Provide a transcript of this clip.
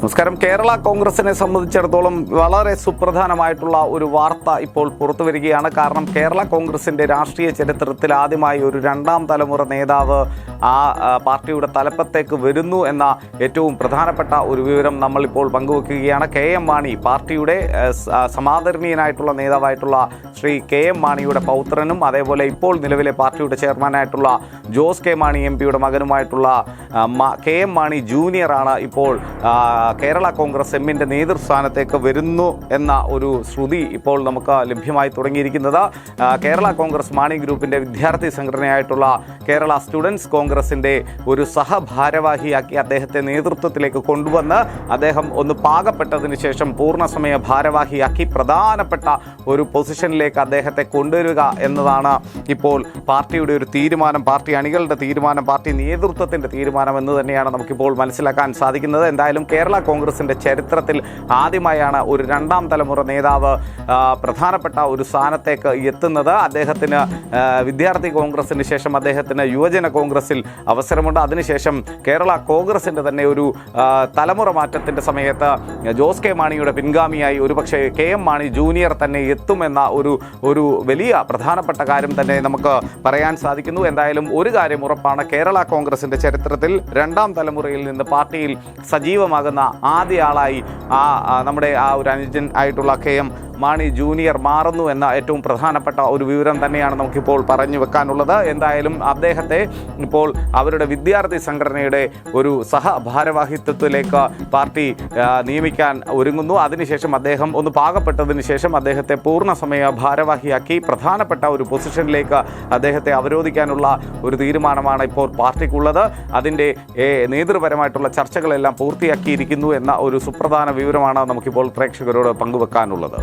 നമസ്കാരം. കേരള കോൺഗ്രസിനെ സംബന്ധിച്ചിടത്തോളം വളരെ സുപ്രധാനമായിട്ടുള്ള ഒരു വാർത്ത ഇപ്പോൾ പുറത്തു വരികയാണ്. കാരണം കേരള കോൺഗ്രസിന്റെ രാഷ്ട്രീയ ചരിത്രത്തിൽ ആദ്യമായി ഒരു രണ്ടാം തലമുറ നേതാവ് ആ പാർട്ടിയുടെ തലപ്പത്തേക്ക് വരുന്നു എന്ന ഏറ്റവും പ്രധാനപ്പെട്ട ഒരു വിവരം നമ്മളിപ്പോൾ പങ്കുവെക്കുകയാണ്. കെ എം മാണി പാർട്ടിയുടെ സമാദരണീയനായിട്ടുള്ള നേതാവായിട്ടുള്ള ശ്രീ കെ എം മാണിയുടെ പൗത്രനും അതേപോലെ ഇപ്പോൾ നിലവിലെ പാർട്ടിയുടെ ചെയർമാനായിട്ടുള്ള ജോസ് കെ മാണി എം പിയുടെ മകനുമായിട്ടുള്ള കെ എം മാണി ജൂനിയറാണ് ഇപ്പോൾ കേരള കോൺഗ്രസ് എമ്മിന്റെ നേതൃസ്ഥാനത്തേക്ക് വരുന്നു എന്ന ഒരു ശ്രുതി ഇപ്പോൾ നമുക്ക് ലഭ്യമായി തുടങ്ങിയിരിക്കുന്നത്. കേരള കോൺഗ്രസ് മാണി ഗ്രൂപ്പിന്റെ വിദ്യാർത്ഥി സംഘടനയായിട്ടുള്ള കേരള സ്റ്റുഡൻസ് കോൺഗ്രസിന്റെ ഒരു സഹഭാരവാഹിയാക്കി അദ്ദേഹത്തെ നേതൃത്വത്തിലേക്ക് കൊണ്ടുവന്ന് അദ്ദേഹം ഒന്ന് പാകപ്പെട്ടതിന് ശേഷം പൂർണസമയ ഭാരവാഹിയാക്കി പ്രധാനപ്പെട്ട ഒരു പൊസിഷനിലേക്ക് അദ്ദേഹത്തെ കൊണ്ടുവരിക എന്നതാണ് ഇപ്പോൾ പാർട്ടിയുടെ ഒരു തീരുമാനം. പാർട്ടി അണികളുടെ തീരുമാനം പാർട്ടി നേതൃത്വത്തിന്റെ തീരുമാനം എന്ന് തന്നെയാണ് നമുക്കിപ്പോൾ മനസ്സിലാക്കാൻ സാധിക്കുന്നത്. എന്തായാലും കേരള കോൺഗ്രസിന്റെ ചരിത്രത്തിൽ ആദ്യമായാണ് ഒരു രണ്ടാം തലമുറ നേതാവ് പ്രധാനപ്പെട്ട ഒരു സ്ഥാനത്തേക്ക് എത്തുന്നത്. അദ്ദേഹത്തിന് വിദ്യാർത്ഥി കോൺഗ്രസിന് ശേഷം അദ്ദേഹത്തിന് യുവജന കോൺഗ്രസിൽ അവസരമുണ്ട്. അതിനുശേഷം കേരള കോൺഗ്രസിന്റെ തന്നെ ഒരു തലമുറ മാറ്റത്തിന്റെ സമയത്ത് ജോസ് കെ മാണിയുടെ പിൻഗാമിയായി ഒരുപക്ഷെ കെ എം മാണി ജൂനിയർ തന്നെ എത്തുമെന്ന ഒരു ഒരു വലിയ പ്രധാനപ്പെട്ട കാര്യം തന്നെ നമുക്ക് പറയാൻ സാധിക്കുന്നു. എന്തായാലും ഒരു കാര്യം ഉറപ്പാണ്. കേരള കോൺഗ്രസിന്റെ ചരിത്രത്തിൽ രണ്ടാം തലമുറയിൽ നിന്ന് പാർട്ടിയിൽ സജീവമാകുന്ന ആദ്യ ആളായി ആ നമ്മുടെ ആ ഒരു അനുജൻ ആയിട്ടുള്ള കെ എം മാണി ജൂനിയർ മാറുന്നു എന്ന ഏറ്റവും പ്രധാനപ്പെട്ട ഒരു വിവരം തന്നെയാണ് നമുക്കിപ്പോൾ പറഞ്ഞു വെക്കാനുള്ളത്. എന്തായാലും അദ്ദേഹത്തെ ഇപ്പോൾ അവരുടെ വിദ്യാർത്ഥി സംഘടനയുടെ ഒരു സഹഭാരവാഹിത്വത്തിലേക്ക് പാർട്ടി നിയമിക്കാൻ ഒരുങ്ങുന്നു. അതിനുശേഷം അദ്ദേഹം ഒന്ന് പാകപ്പെട്ടതിന് ശേഷം അദ്ദേഹത്തെ പൂർണസമയ ഭാരവാഹിയാക്കി പ്രധാനപ്പെട്ട ഒരു പൊസിഷനിലേക്ക് അദ്ദേഹത്തെ അവരോധിക്കാനുള്ള ഒരു തീരുമാനമാണ് ഇപ്പോൾ പാർട്ടിക്കുള്ളത്. അതിന്റെ നേതൃപരമായിട്ടുള്ള ചർച്ചകളെല്ലാം പൂർത്തിയാക്കിയിരിക്കുന്നു എന്ന ഒരു സുപ്രധാന വിവരമാണ് നമുക്കിപ്പോൾ പ്രേക്ഷകരോട് പങ്കുവെക്കാനുള്ളത്.